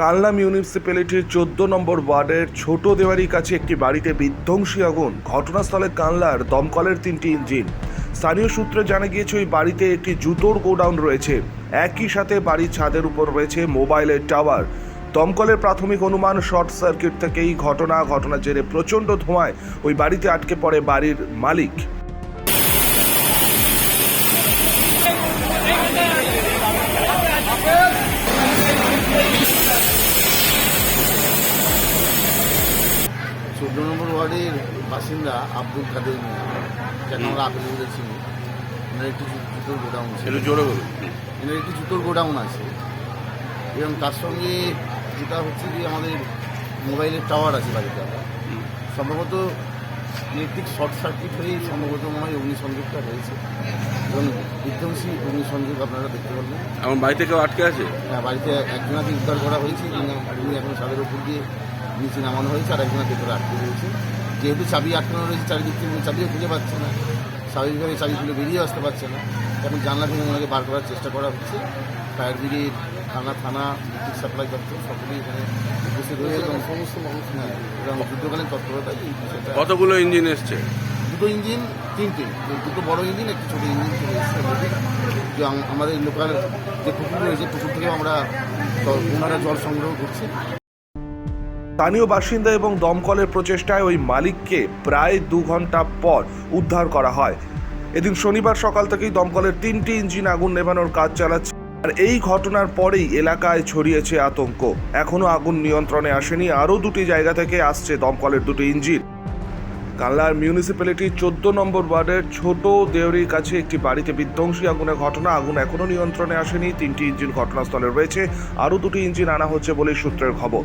কালনা মিউনিসিপ্যালিটির চোদ্দ নম্বর ওয়ার্ডের ছোট দেওয়ারির কাছে একটি বাড়িতে বিধ্বংসী আগুন। ঘটনাস্থলে কানলার দমকলের তিনটি ইঞ্জিন। স্থানীয় সূত্রে জানা গিয়েছে, ওই বাড়িতে একটি জুতোর গোডাউন রয়েছে। একই সাথে বাড়ির ছাদের উপর রয়েছে মোবাইলের টাওয়ার। দমকলের প্রাথমিক অনুমান শর্ট সার্কিট থেকেই ঘটনা ঘটনা জেরে প্রচণ্ড ধোঁয়ায় ওই বাড়িতে আটকে পড়ে বাড়ির মালিক। চোদ্দ নম্বর ওয়ার্ডের বাসিন্দা আব্দুল কাদের মিয়া যাকে আমরা আপেল বলেছি এনার একটি জুতোর গোডাউন একটু জোরে বলুন। এনার একটি জুতোর গোডাউন আছে। এবং তার সঙ্গে যেটা হচ্ছে যে আমাদের মোবাইলের টাওয়ার আছে বাড়িতে আমরা সম্ভবত ইলেকট্রিক শর্ট সার্কিট হয়ে সম্ভবত মনে হয় অগ্নিসংযোগটা হয়েছে এবং বিধ্বংসী অগ্নিসংযোগ আপনারা দেখতে পারবেন। আমার বাড়িতে কেউ আটকে আছে? হ্যাঁ বাড়িতে একজনাকে উদ্ধার করা হয়েছে। যিনি এখন ছাদের উপর দিয়ে নিচে নামানো হয়েছে আর একজনের ভেতরে আটকে রয়েছে। যেহেতু চাবি আটকানো রয়েছে চারিদিক থেকে উনি চাবিও খুঁজে পাচ্ছে না। স্বাভাবিকভাবে চাবি খুলে বেরিয়ে আসতে পারছে না। এখন জানলা থেকে ওনাকে বার করার চেষ্টা করা হচ্ছে। ফায়ার ব্রিগেড থানা থানা বিদ্যুৎ সাপ্লাই দপ্তর সকলেই এখানে উপস্থিত রয়েছে এবং সমস্ত মানুষ। হ্যাঁ এবং যুদ্ধকালীন বিষয়টা কতগুলো ইঞ্জিন এসছে? দুটো ইঞ্জিন তিনটে। দুটো বড় ইঞ্জিন একটি ছোটো ইঞ্জিন চলে এসেছে যে আমাদের লোকাল যে পুকুর রয়েছে পুকুর থেকেও আমরা ওনারা জল সংগ্রহ করছি। স্থানীয় বাসিন্দা এবং দমকলের প্রচেষ্টায় ওই মালিককে প্রায় দু ঘণ্টা পর উদ্ধার করা হয়। এদিন শনিবার সকাল থেকেই দমকলের তিনটি ইঞ্জিন আগুন নেভানোর কাজ চালাচ্ছে। আর এই ঘটনার পরেই এলাকায় ছড়িয়েছে আতঙ্ক। এখনও আগুন নিয়ন্ত্রণে আসেনি, আরও দুটি জায়গা থেকে আসছে দমকলের দুটি ইঞ্জিন। কানলার মিউনিসিপ্যালিটির চোদ্দ নম্বর ওয়ার্ডের ছোট দেওরির কাছে একটি বাড়িতে বিধ্বংসী আগুনের ঘটনা। আগুন এখনও নিয়ন্ত্রণে আসেনি, তিনটি ইঞ্জিন ঘটনাস্থলে রয়েছে, আরও দুটি ইঞ্জিন আনা হচ্ছে বলে সূত্রের খবর।